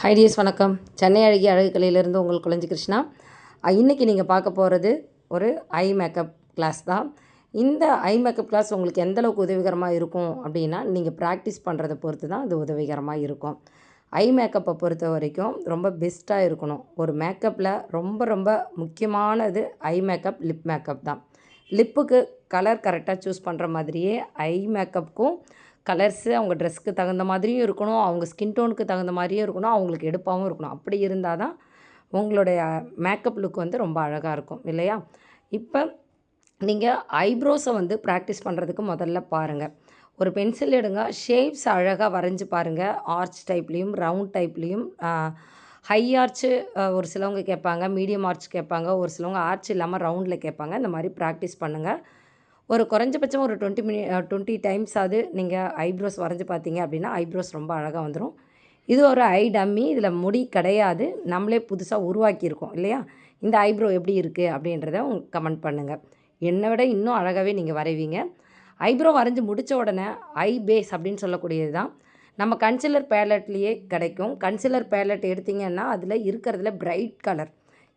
Hideous வணக்கம். சென்னை அழகி அழகு கலையிலேருந்து உங்கள் குழஞ்சி கிருஷ்ணா. இன்றைக்கி நீங்கள் பார்க்க போகிறது ஒரு ஐ மேக்கப் கிளாஸ் தான். இந்த ஐ மேக்கப் கிளாஸ் உங்களுக்கு எந்தளவுக்கு உதவிகரமாக இருக்கும் அப்படின்னா நீங்கள் ப்ராக்டிஸ் பண்ணுறதை பொறுத்து தான் அது உதவிகரமாக இருக்கும். ஐ மேக்கப்பை பொறுத்த வரைக்கும் ரொம்ப பெஸ்ட்டாக இருக்கணும். ஒரு மேக்கப்பில் ரொம்ப ரொம்ப முக்கியமானது ஐ மேக்கப் லிப் மேக்கப் தான். லிப்புக்கு கலர் கரெக்டாக சூஸ் பண்ணுற மாதிரியே ஐ மேக்கப்புக்கும் கலர்ஸு அவங்க ட்ரெஸ்க்கு தகுந்த மாதிரியும் இருக்கணும் அவங்க ஸ்கின் டோனுக்கு தகுந்த மாதிரியும் இருக்கணும் அவங்களுக்கு எடுப்பாகவும் இருக்கணும். அப்படி இருந்தால் தான் உங்களுடைய மேக்கப் லுக் வந்து ரொம்ப அழகாக இருக்கும் இல்லையா? இப்போ நீங்கள் ஐப்ரோஸை வந்து ப்ராக்டிஸ் பண்ணுறதுக்கு முதல்ல பாருங்கள் ஒரு பென்சில் எடுங்க ஷேப்ஸ் அழகாக வரைஞ்சி பாருங்கள் ஆர்ச் டைப்லேயும் ரவுண்ட் டைப்லேயும் ஹை ஆர்ச்சு ஒரு சிலவங்க கேட்பாங்க மீடியம் ஆர்ச் கேட்பாங்க ஒரு சிலவங்க ஆர்ச் இல்லாமல் ரவுண்டில் கேட்பாங்க. இந்த மாதிரி ப்ராக்டிஸ் பண்ணுங்கள் ஒரு குறைஞ்சபட்சம் ஒரு டுவெண்ட்டி மினி டுவெண்ட்டி டைம்ஸ் ஆகுது நீங்கள் ஐப்ரோஸ் வரைஞ்சி பார்த்தீங்க அப்படின்னா ஐப்ரோஸ் ரொம்ப அழகாக வந்துடும் இது ஒரு ஐ டம்மி இதில் முடி கிடையாது. நம்மளே புதுசாக உருவாக்கியிருக்கோம் இல்லையா? இந்த ஐப்ரோ எப்படி இருக்குது அப்படின்றத கமெண்ட் பண்ணுங்கள் என்னை விட இன்னும் அழகாகவே நீங்கள் வரைவீங்க. ஐப்ரோ வரைஞ்சி முடித்த உடனே ஐ பேஸ் அப்படின்னு சொல்லக்கூடியது தான். நம்ம கன்சிலர் பேலட்லேயே கிடைக்கும். கன்சிலர் பேலட் எடுத்திங்கன்னா அதில் இருக்கிறதுல பிரைட் கலர்.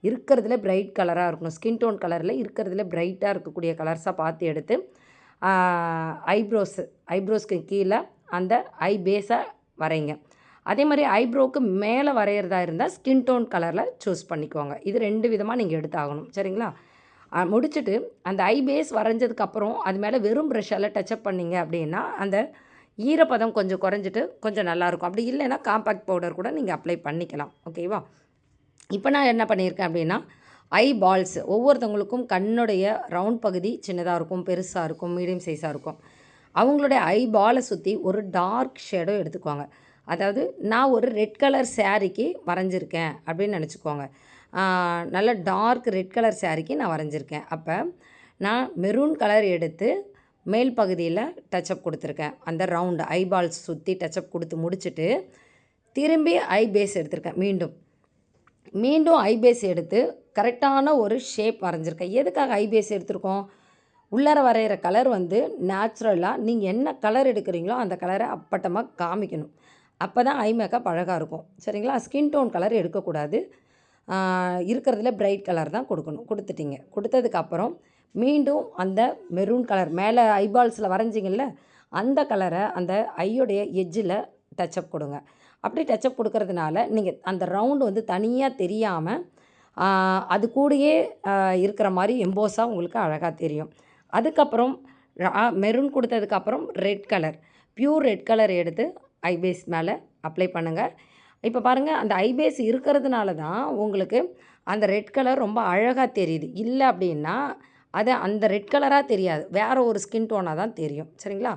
இருக்கிறதுல பிரைட் கலராக இருக்கணும். ஸ்கின் டோன் கலரில் இருக்கிறதுல பிரைட்டாக இருக்கக்கூடிய கலர்ஸாக பார்த்து எடுத்து ஐப்ரோஸு ஐப்ரோஸ்க்கு கீழே அந்த ஐ பேஸை வரைங்க. அதே மாதிரி ஐப்ரோவுக்கு மேலே வரைகிறதா இருந்தால் ஸ்கின் டோன் கலரில் சூஸ் பண்ணிக்கோங்க. இது ரெண்டு விதமாக நீங்கள் எடுத்தாகணும். சரிங்களா? முடிச்சுட்டு அந்த ஐ பேஸ் வரைஞ்சதுக்கப்புறம் அது மேலே வெறும் ப்ரெஷ்ஷால் டச்சப் பண்ணிங்க அப்படின்னா அந்த ஈரப்பதம் கொஞ்சம் குறைஞ்சிட்டு கொஞ்சம் நல்லாயிருக்கும் அப்படி இல்லைன்னா காம்பேக்ட் பவுடர் கூட நீங்கள் அப்ளை பண்ணிக்கலாம். ஓகேவா இப்போ நான் என்ன பண்ணியிருக்கேன் அப்படின்னா ஐ பால்ஸ் ஒவ்வொருத்தவங்களுக்கும் கண்ணுடைய ரவுண்ட் பகுதி சின்னதாக இருக்கும் பெருசாக இருக்கும் மீடியம் சைஸாக இருக்கும். அவங்களுடைய ஐ பாலை சுற்றி ஒரு டார்க் ஷேடோ எடுத்துக்குவாங்க. அதாவது நான் ஒரு ரெட் கலர் சேரீக்கு வரைஞ்சிருக்கேன் அப்படின்னு நினச்சிக்கோங்க நல்ல டார்க் ரெட் கலர் சேரீக்கு நான் வரைஞ்சிருக்கேன். அப்போ நான் மெரூன் கலர் எடுத்து மேல் பகுதியில் டச்சப் கொடுத்துருக்கேன். அந்த ரவுண்டு ஐ பால்ஸ் சுற்றி டச்சப் கொடுத்து முடிச்சுட்டு திரும்பி ஐ பேஸ் எடுத்திருக்கேன் மீண்டும். மீண்டும் ஐபேஸ் எடுத்து கரெக்டான ஒரு ஷேப் வரைஞ்சிருக்கேன் எதுக்காக ஐபேஸ் எடுத்திருக்கோம்? உள்ளார வரைகிற கலர் வந்து நேச்சுரலாக நீங்கள் என்ன கலர் எடுக்கிறீங்களோ அந்த கலரை அப்பட்டமாக காமிக்கணும். அப்போ தான் ஐ மேக்கப் அழகாக இருக்கும். சரிங்களா? ஸ்கின் டோன் கலர் எடுக்கக்கூடாது. இருக்கிறதுல பிரைட் கலர் தான் கொடுக்கணும். கொடுத்துட்டிங்க. கொடுத்ததுக்கப்புறம் மீண்டும் அந்த மெரூன் கலர் மேலே ஐபால்ஸில் வரைஞ்சிங்கள்ல அந்த கலரை அந்த ஐயோடைய எஜ்ஜில் டச்சப் கொடுங்க. அப்படி டச்சப் கொடுக்கறதுனால நீங்கள் அந்த ரவுண்டு வந்து தனியாக தெரியாமல் அது கூடயே இருக்கிற மாதிரி எம்போஸாக உங்களுக்கு அழகாக தெரியும். அதுக்கப்புறம் மெரூன் கொடுத்ததுக்கப்புறம் red colour pure red colour எடுத்து ஐபேஸ் மேலே அப்ளை பண்ணுங்கள் இப்போ பாருங்கள் அந்த ஐபேஸ் இருக்கிறதுனால தான் உங்களுக்கு அந்த ரெட் கலர் ரொம்ப அழகாக தெரியுது. இல்லை அப்படின்னா அது அந்த ரெட் கலராக தெரியாது. வேறு ஒரு ஸ்கின் டோனாக தான் தெரியும். சரிங்களா?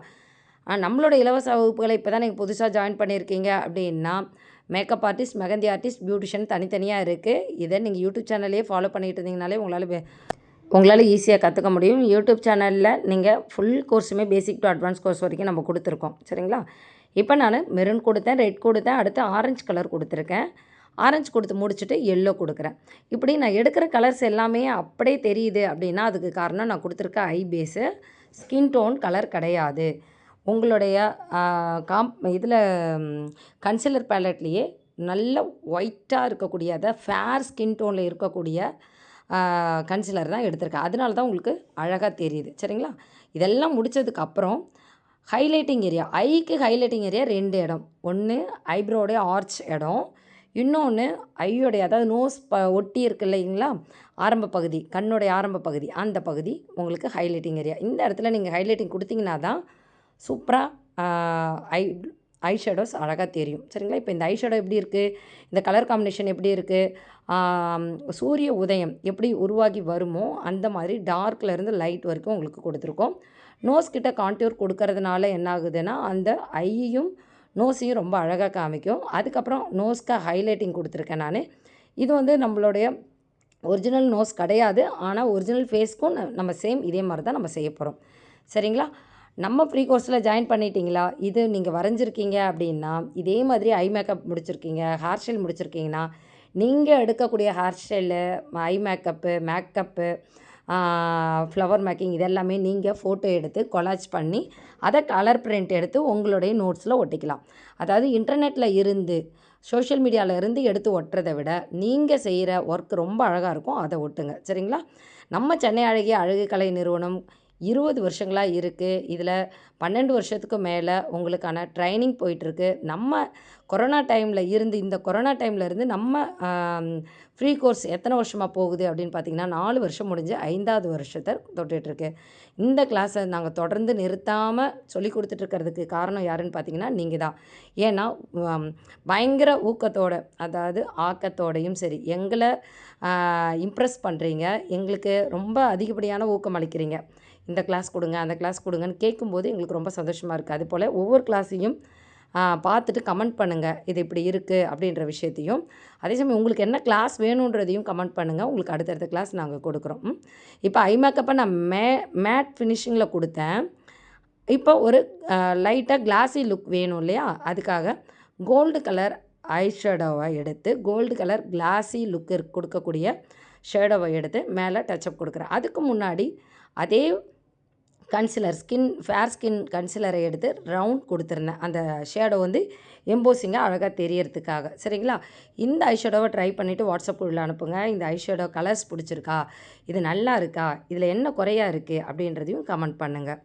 நம்மளோட இலவச வகுப்புகளை இப்போ தான் நீங்கள் புதுசாக ஜாயின் பண்ணியிருக்கீங்க அப்படின்னா makeup artist mehndi artist beautician தனித்தனியாக இருக்குது இதை நீங்கள் யூடியூப் சேனல்லையே ஃபாலோ பண்ணிகிட்டு இருந்தீங்கனாலே உங்களால் உங்களால் ஈஸியாக கற்றுக்க முடியும். யூடியூப் சேனலில் நீங்கள் ஃபுல் கோர்ஸுமே பேசிக் டு அட்வான்ஸ் கோர்ஸ் வரைக்கும் நம்ம கொடுத்துருக்கோம். சரிங்களா? இப்போ நான் மெரூன் கொடுத்தேன் ரெட் கொடுத்தேன் அடுத்து ஆரஞ்சு கலர் கொடுத்துருக்கேன். ஆரஞ்சு கொடுத்து முடிச்சுட்டு எல்லோ கொடுக்குறேன். இப்படி நான் எடுக்கிற கலர்ஸ் எல்லாமே அப்படியே தெரியுது அப்படின்னா அதுக்கு காரணம் நான் கொடுத்துருக்க eye base skin tone colour கிடையாது. உங்களுடைய காம் இதில் கன்சிலர் பேலட்லேயே நல்ல ஒயிட்டாக இருக்கக்கூடிய அதை ஃபேர் ஸ்கின் டோனில் இருக்கக்கூடிய கன்சிலர் தான் எடுத்திருக்கேன். அதனால தான் உங்களுக்கு அழகாக தெரியுது. சரிங்களா? இதெல்லாம் முடித்ததுக்கப்புறம் ஹைலைட்டிங் ஏரியா ஐக்கு ஹைலைட்டிங் ஏரியா ரெண்டு இடம். ஒன்று ஐப்ரோடைய ஆர்ச் இடம். இன்னொன்று ஐயோடைய அதாவது நோஸ் ப ஒட்டி இருக்கு இல்லைங்களா? ஆரம்ப பகுதி கண்ணுடைய ஆரம்ப பகுதி அந்த பகுதி உங்களுக்கு ஹைலைட்டிங் ஏரியா இந்த இடத்துல நீங்கள் ஹைலைட்டிங் கொடுத்தீங்கன்னா தான் சூப்பராக ஐ ஐ ஷேடோஸ் அழகாக தெரியும். சரிங்களா? இப்போ இந்த ஐ ஷேடோ எப்படி இருக்குது இந்த கலர் காம்பினேஷன் எப்படி இருக்குது சூரிய உதயம் எப்படி உருவாகி வருமோ அந்த மாதிரி டார்க்லேருந்து லைட் வரைக்கும் உங்களுக்கு கொடுத்துருக்கோம். நோஸ் கிட்ட கான்டூர் கொடுக்கறதுனால என்ன ஆகுதுன்னா அந்த ஐயையும் நோஸையும் ரொம்ப அழகாக காமிக்கும். அதுக்கப்புறம் நோஸ்க்கு ஹைலைட்டிங் கொடுத்துருக்கேன் நான். இது வந்து நம்மளுடைய ஒரிஜினல் நோஸ் கிடையாது. ஆனால் ஒரிஜினல் ஃபேஸ்க்கும் நம்ம சேம் இதே மாதிரி தான் நம்ம செய்ய போகிறோம் சரிங்களா? நம்ம ஃப்ரீ கோர்ஸில் ஜாயின் பண்ணிட்டீங்களா? இது நீங்கள் வரைஞ்சிருக்கீங்க அப்படின்னா இதே மாதிரி ஐ மேக்கப் முடிச்சிருக்கீங்க ஹேர் ஸ்டைல் முடிச்சிருக்கீங்கன்னா நீங்கள் எடுக்கக்கூடிய hairstyle eye makeup makeup flower making இதெல்லாமே நீங்கள் ஃபோட்டோ எடுத்து கொலாஜ் பண்ணி அதை கலர் பிரிண்ட் எடுத்து உங்களுடைய நோட்ஸில் ஒட்டிக்கலாம். அதாவது இன்டர்நெட்டில் இருந்து சோஷியல் மீடியாவில் இருந்து எடுத்து ஒட்டுறதை விட நீங்கள் செய்கிற ஒர்க் ரொம்ப அழகாக இருக்கும் அதை ஒட்டுங்க. சரிங்களா? நம்ம சென்னை அழகிய அழகு கலை நிறுவனம் இருபது வருஷங்களாக இருக்குது இதில் பன்னெண்டு வருஷத்துக்கு மேலே உங்களுக்கான ட்ரைனிங் போயிட்டுருக்கு. நம்ம கொரோனா டைமில் இருந்து இந்த கொரோனா டைமில் இருந்து நம்ம ஃப்ரீ கோர்ஸ் எத்தனை வருஷமாக போகுது அப்படின்னு பார்த்தீங்கன்னா நாலு வருஷம் முடிஞ்சு ஐந்தாவது வருஷத்தை தொட்டுட்ருக்கு இந்த கிளாஸை நாங்கள் தொடர்ந்து நிறுத்தாமல் சொல்லி கொடுத்துட்ருக்கிறதுக்கு காரணம் யாருன்னு பார்த்தீங்கன்னா நீங்கள் தான். ஏன்னா பயங்கர ஊக்கத்தோட அதாவது ஆக்கத்தோடையும் சரி எங்களை இம்ப்ரெஸ் பண்ணுறீங்க எங்களுக்கு ரொம்ப அதிகப்படியான ஊக்கம் அளிக்கிறீங்க. இந்த கிளாஸ் கொடுங்க அந்த கிளாஸ் கொடுங்கன்னு கேட்கும்போது எங்களுக்கு ரொம்ப சந்தோஷமாக இருக்குது அதுபோல் ஒவ்வொரு கிளாஸையும் பார்த்துட்டு கமெண்ட் பண்ணுங்கள் இது இப்படி இருக்குது அப்படின்ற விஷயத்தையும். அதே சமயம் உங்களுக்கு என்ன கிளாஸ் வேணுன்றதையும் கமெண்ட் பண்ணுங்கள் உங்களுக்கு அடுத்தடுத்த கிளாஸ் நாங்கள் கொடுக்குறோம். இப்போ ஐ மேக்கப்பை நான் மே மேட் ஃபினிஷிங்கில் கொடுத்தேன். இப்போ ஒரு லைட்டாக கிளாஸி லுக் வேணும் இல்லையா? அதுக்காக கோல்டு கலர் ஐ ஷேடோவை எடுத்து கோல்டு கலர் கிளாஸி லுக் கொடுக்கக்கூடிய ஷேடோவை எடுத்து மேலே டச்சப் கொடுக்குறேன். அதுக்கு முன்னாடி அதே கன்சிலர் ஸ்கின் ஃபேர் ஸ்கின் கன்சிலரை எடுத்து ரவுண்ட் கொடுத்துருந்தேன். அந்த ஷேடோ வந்து எம்போசிங்காக அழகாக தெரியறதுக்காக. சரிங்களா? இந்த ஐஷேடோவை ட்ரை பண்ணிவிட்டு வாட்ஸ்அப் குழுவில் அனுப்புங்க. இந்த ஐஷேடோ கலர்ஸ் பிடிச்சிருக்கா? இது நல்லா இருக்கா? இதில் என்ன குறையா இருக்குது அப்படின்றதையும் கமெண்ட் பண்ணுங்கள்